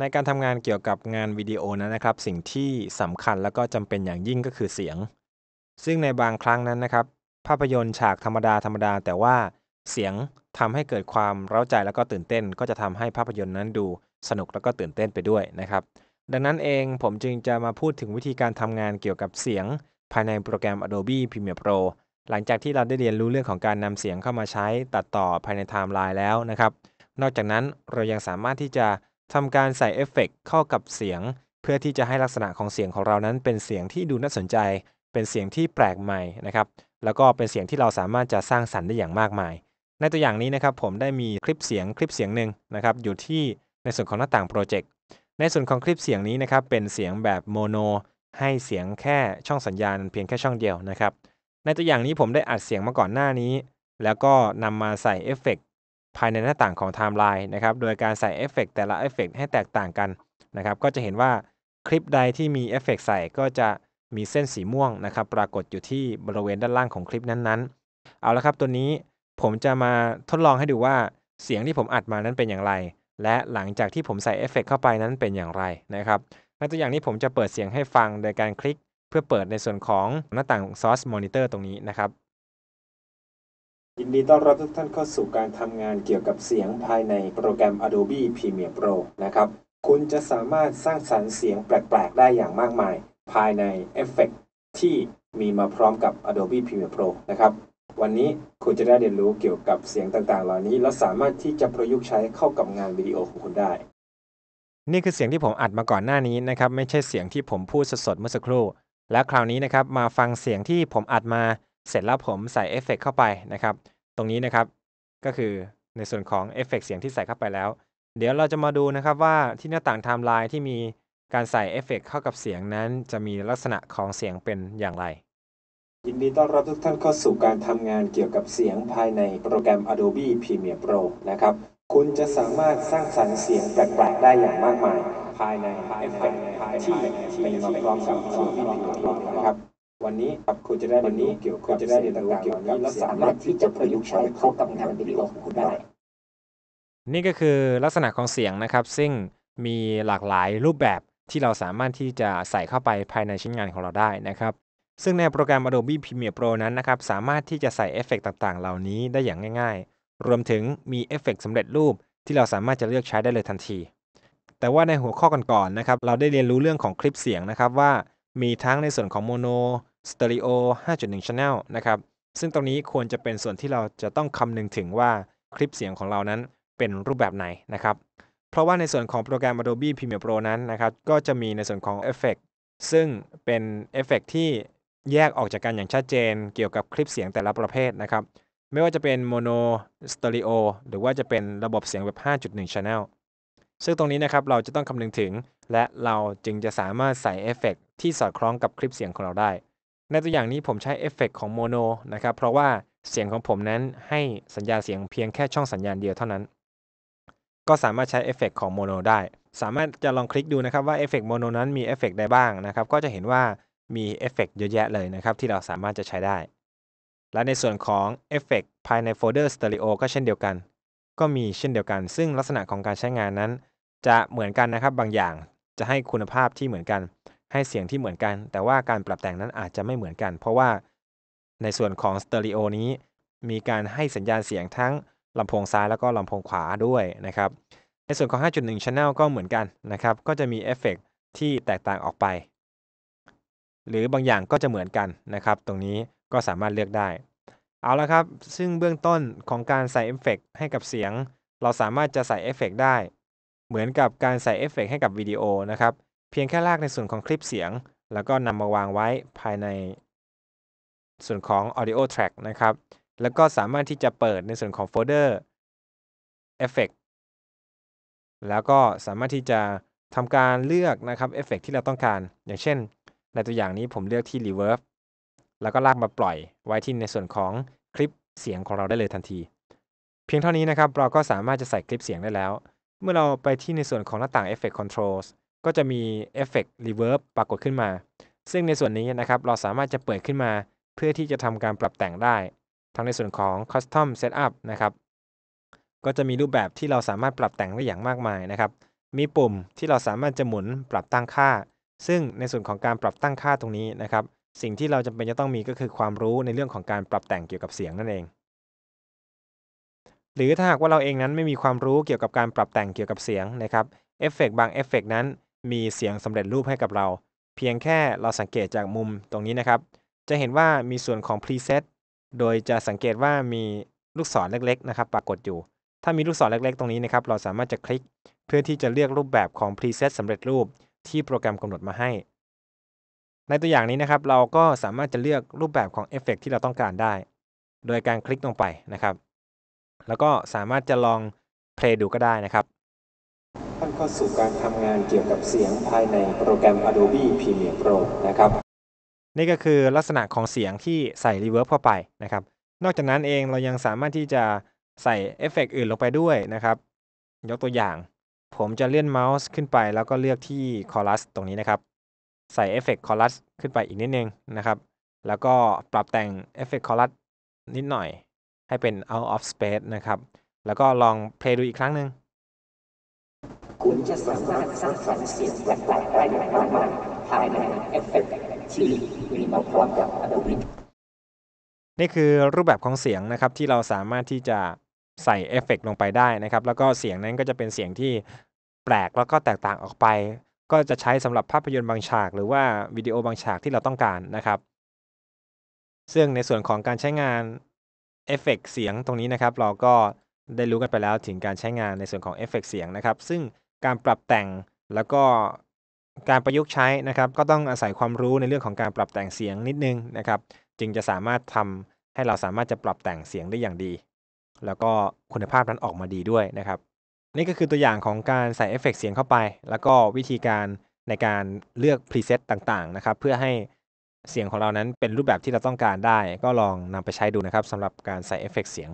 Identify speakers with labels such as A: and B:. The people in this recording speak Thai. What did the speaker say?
A: ในการทำงานเกี่ยวกับงานวิดีโอนั้นนะครับ สิ่งที่สำคัญแล้วก็จำเป็นอย่างยิ่งก็คือเสียง ซึ่งในบางครั้งนั้นนะครับ ภาพยนตร์ฉากธรรมดาธรรมดา แต่ว่าเสียงทำให้เกิดความเร้าใจแล้วก็ตื่นเต้น ก็จะทำให้ภาพยนตร์นั้นดูสนุกแล้วก็ตื่นเต้นไปด้วยนะครับ ดังนั้นเองผมจึงจะมาพูดถึงวิธีการทำงานเกี่ยวกับเสียง ภายในโปรแกรม Adobe Premiere Pro หลังจากที่เราได้เรียนรู้เรื่องของการนำเสียงเข้ามาใช้ตัดต่อภายในไทม์ไลน์แล้วนะครับ นอกจากนั้นเรายังสามารถที่จะ ทำการใส่เอฟเฟกเข้ากับเสียง เพื่อที่จะให้ลักษณะของเสียงของเรานั้น เป็นเสียงที่ดูน่าสนใจ เป็นเสียงที่แปลกใหม่นะครับแล้วก็เป็นเสียงที่เราสามารถจะสร้างสรรค์ได้อย่างมากมาย ในตัวอย่างนี้นะครับผมได้มีคลิปเสียงคลิปเสียงหนึ่งนะครับอยู่ที่ในส่วนของหน้าต่างโปรเจกต์ในส่วนของคลิปเสียงนี้นะครับเป็นเสียงแบบโมโนให้เสียงแค่ช่องสัญญาณเพียงแค่ช่องเดียวนะครับในตัวอย่างนี้ผมได้อัดเสียงมาก่อนหน้านี้ แล้วก็นำมาใส่เอฟเฟก ภายในหน้าต่างของไทม์ไลน์นะครับ โดยการใส่เอฟเฟกแต่ละเอฟเฟกให้แตกต่างกันนะครับ ก็จะเห็นว่าคลิปใดที่มีเอฟเฟกใส่ก็จะมีเส้นสีม่วงนะครับ ปรากฏอยู่ที่บริเวณด้านล่างของคลิปนั้นๆ เอาละครับตัวนี้ผมจะมาทดลองให้ดูว่าเสียงที่ผมอัดมานั้นเป็นอย่างไร และหลังจากที่ผมใส่เอฟเฟกเข้าไปนั้นเป็นอย่างไรนะครับในตัวอย่างนี้ผมจะเปิดเสียงให้ฟังโดยการคลิก เพื่อเปิดในส่วนของหน้าต่าง Source Monitor ตรงนี้นะครับ ยินดีต้อนรับทุกท่านเข้าสู่การทำงานเกี่ยวกับเสียงภายในโปรแกรม Adobe Premiere Pro นะครับ คุณจะสามารถสร้างสรรค์เสียงแปลก ๆ ได้อย่างมากมาย ภายในเอฟเฟกที่มีมาพร้อมกับ Adobe Premiere Pro นะครับ วันนี้คุณจะได้เรียนรู้เกี่ยวกับเสียงต่าง ๆ เหล่านี้ และสามารถที่จะประยุกต์ใช้เข้ากับงานวิดีโอของคุณได้ นี่คือเสียงที่ผมอัดมาก่อนหน้านี้นะครับ ไม่ใช่เสียงที่ผมพูดสดๆเมื่อสักครู่ และคราวนี้นะครับมาฟังเสียงที่ผมอัดมา เสร็จแล้วผมใส่เอฟเฟกเข้าไปนะครับ ตรงนี้นะครับก็คือในส่วนของเอฟเฟกเสียงที่ใส่เข้าไปแล้ว เดี๋ยวเราจะมาดูนะครับว่าที่หน้าต่างไทม์ไลน์ที่มีการใส่เอฟเฟกเข้ากับเสียงนั้น จะมีลักษณะของเสียงเป็นอย่างไร ยินดีต้อนรับทุกท่านเข้าสู่การทำงานเกี่ยวกับเสียงภายในโปรแกรม Adobe Premiere Pro นะครับ คุณจะสามารถสร้างสรรค์เสียงแปลกๆ ได้อย่างมากมาย ภายในเอฟเฟกที่มีมาพร้อมกับ Adobe Premiere Pro นะครับ วันนี้ครับคุณจะได้วันนี้เกี่ยวคุณจะได้เรียนรู้เกี่ยวกับและสามารถที่จะประยุกต์ใช้เข้ากับงานวิดีโอของคุณได้ นี่ก็คือลักษณะของเสียงนะครับ ซึ่งมีหลากหลายรูปแบบที่เราสามารถที่จะใส่เข้าไปภายในชิ้นงานของเราได้นะครับ ซึ่งในโปรแกรม Adobe Premiere Pro นั้นนะครับ สามารถที่จะใส่เอฟเฟกต่างๆ เหล่านี้ได้อย่างง่าย ๆ รวมถึงมีเอฟเฟกสำเร็จรูปที่เราสามารถจะเลือกใช้ได้เลยทันที แต่ว่าในหัวข้อก่อนๆนะครับ เราได้เรียนรู้เรื่องของคลิปเสียงนะครับว่า มีทั้งในส่วนของโมโนสเตอริโอ5.1 Channel นะครับ ซึ่งตรงนี้ควรจะเป็นส่วนที่เราจะต้องคำนึงถึงว่าคลิปเสียงของเรานั้นเป็นรูปแบบไหนนะครับ เพราะว่าในส่วนของโปรแกรม Adobe Premiere Pro นั้นนะครับ ก็จะมีในส่วนของเอฟเฟกซึ่งเป็นเอฟเฟกที่แยกออกจากกันอย่างชัดเจน เกี่ยวกับคลิปเสียงแต่ละประเภทนะครับ ไม่ว่าจะเป็นโมโนสเตอริโอหรือว่าจะเป็นระบบเสียงแบบ 5.1 Channel ซึ่งตรงนี้นะครับเราจะต้องคำนึงถึง และเราจึงจะสามารถใส่เอฟเฟกที่สอดคล้องกับคลิปเสียงของเราได้ ในตัวอย่างนี้ผมใช้เอฟเฟกของโมโนนะครับ เพราะว่าเสียงของผมนั้นให้สัญญาณเสียงเพียงแค่ช่องสัญญาณเดียวเท่านั้น ก็สามารถใช้เอฟเฟกของโมโนได้ สามารถจะลองคลิกดูนะครับว่าเอฟเฟกโมโนนั้นมีเอฟเฟกใดบ้างนะครับ ก็จะเห็นว่ามีเอฟเฟกเยอะแยะเลยนะครับ ที่เราสามารถจะใช้ได้ และในส่วนของเอฟเฟกภายในโฟลเดอร์สเตอริโอก็เช่นเดียวกัน ก็มีเช่นเดียวกัน ซึ่งลักษณะของการใช้งานนั้น จะเหมือนกันนะครับบางอย่าง จะให้คุณภาพที่เหมือนกัน ให้เสียงที่เหมือนกัน แต่ว่าการปรับแต่งนั้นอาจจะไม่เหมือนกัน เพราะว่าในส่วนของสเตอริโอนี้ มีการให้สัญญาณเสียงทั้งลำโพงซ้ายแล้วก็ลำโพงขวาด้วยนะครับ ในส่วนของ 5.1 Channel ก็เหมือนกันนะครับ ก็จะมีเอฟเฟกที่แตกต่างออกไป หรือบางอย่างก็จะเหมือนกันนะครับ ตรงนี้ก็สามารถเลือกได้ เอาละครับ ซึ่งเบื้องต้นของการใส่เอฟเฟกให้กับเสียง เราสามารถจะใส่เอฟเฟกได้ เหมือนกับการใส่เอฟเฟกให้กับวิดีโอนะครับ เพียงแค่ลากในส่วนของคลิปเสียง แล้วก็นำมาวางไว้ภายในส่วนของ audio track นะครับ แล้วก็สามารถที่จะเปิดในส่วนของโฟลเดอร์ Effect แล้วก็สามารถที่จะทำการเลือกนะครับเอฟเฟกที่เราต้องการ อย่างเช่น ในตัวอย่างนี้ผมเลือกที่ Reverb แล้วก็ลากมาปล่อยไว้ที่ในส่วนของคลิปเสียงของเราได้เลยทันที เพียงเท่านี้นะครับเราก็สามารถจะใส่คลิปเสียงได้แล้ว เมื่อเราไปที่ในส่วนของหน้าต่าง Effect Controls ก็จะมี Effect Reverb ปรากฏขึ้นมา ซึ่งในส่วนนี้นะครับเราสามารถจะเปิดขึ้นมา เพื่อที่จะทำการปรับแต่งได้ ทั้งในส่วนของ Custom Setup นะครับ ก็จะมีรูปแบบที่เราสามารถปรับแต่งได้อย่างมากมายนะครับ มีปุ่มที่เราสามารถจะหมุนปรับตั้งค่า ซึ่งในส่วนของการปรับตั้งค่าตรงนี้นะครับ สิ่งที่เราจำเป็นจะต้องมีก็คือความรู้ในเรื่องของการปรับแต่งเกี่ยวกับเสียงนั่นเอง หรือถ้าหากว่าเราเองนั้นไม่มีความรู้เกี่ยวกับการปรับแต่งเกี่ยวกับเสียงนะครับเอฟเฟกบางเอฟเฟกนั้นมีเสียงสำเร็จรูปให้กับเรา เพียงแค่เราสังเกตจากมุมตรงนี้นะครับ จะเห็นว่ามีส่วนของ preset โดยจะสังเกตว่ามีลูกศรเล็กๆนะครับปรากฏอยู่ ถ้ามีลูกศรเล็กๆ ตรงนี้นะครับ เราสามารถจะคลิกเพื่อที่จะเลือกรูปแบบของ preset สำเร็จรูปที่โปรแกรมกำหนดมาให้ ในตัวอย่างนี้นะครับ เราก็สามารถจะเลือกรูปแบบของเอฟเฟกที่เราต้องการได้ โดยการคลิกลงไปนะครับ แล้วก็สามารถจะลองเพลย์ดูก็ได้นะครับท่านเข้าสู่การทำงานเกี่ยวกับเสียงภายในโปรแกรม Adobe Premiere Pro นะครับ นี่ก็คือลักษณะของเสียงที่ใส่ Reverb เข้าไปนะครับ นอกจากนั้นเองเรายังสามารถที่จะใส่เอฟเฟกอื่นลงไปด้วยนะครับ ยกตัวอย่าง ผมจะเลื่อนเมาส์ขึ้นไปแล้วก็เลือกที่ Chorus ตรงนี้นะครับ ใส่เอฟเฟก Chorus ขึ้นไปอีกนิดนึงนะครับ แล้วก็ปรับแต่งเอฟเฟก Chorus นิดหน่อย ให้เป็น out of space นะครับ แล้วก็ลองเพลย์ดูอีกครั้งหนึ่ง
B: คุณจะสามารถสร้างสรรค์เสียงแปลกๆได้อย่างมากมายภายในเอฟเฟกต์ที่มีมาพร้อมกับ Adobe
A: นี่คือรูปแบบของเสียงนะครับที่เราสามารถที่จะใส่เอฟเฟกต์ลงไปได้นะครับ แล้วก็เสียงนั้นก็จะเป็นเสียงที่แปลกแล้วก็แตกต่างออกไป ก็จะใช้สำหรับภาพยนตร์บางฉาก หรือว่าวิดีโอบางฉากที่เราต้องการนะครับ ซึ่งในส่วนของการใช้งาน เอฟเฟกต์เสียงตรงนี้นะครับ เราก็ได้รู้กันไปแล้วถึงการใช้งานในส่วนของเอฟเฟกต์เสียงนะครับ ซึ่งการปรับแต่งแล้วก็การประยุกต์ใช้นะครับ ก็ต้องอาศัยความรู้ในเรื่องของการปรับแต่งเสียงนิดนึงนะครับ จึงจะสามารถทำให้เราสามารถจะปรับแต่งเสียงได้อย่างดี แล้วก็คุณภาพนั้นออกมาดีด้วยนะครับ นี่ก็คือตัวอย่างของการใส่เอฟเฟกต์เสียงเข้าไป แล้วก็วิธีการในการเลือกพรีเซตต่างๆนะครับ เพื่อให้ เสียงของเรานั้นเป็นรูปแบบที่เราต้องการได้ ก็ลองนำไปใช้ดูนะครับสำหรับการใส่เอฟเฟกต์เสียง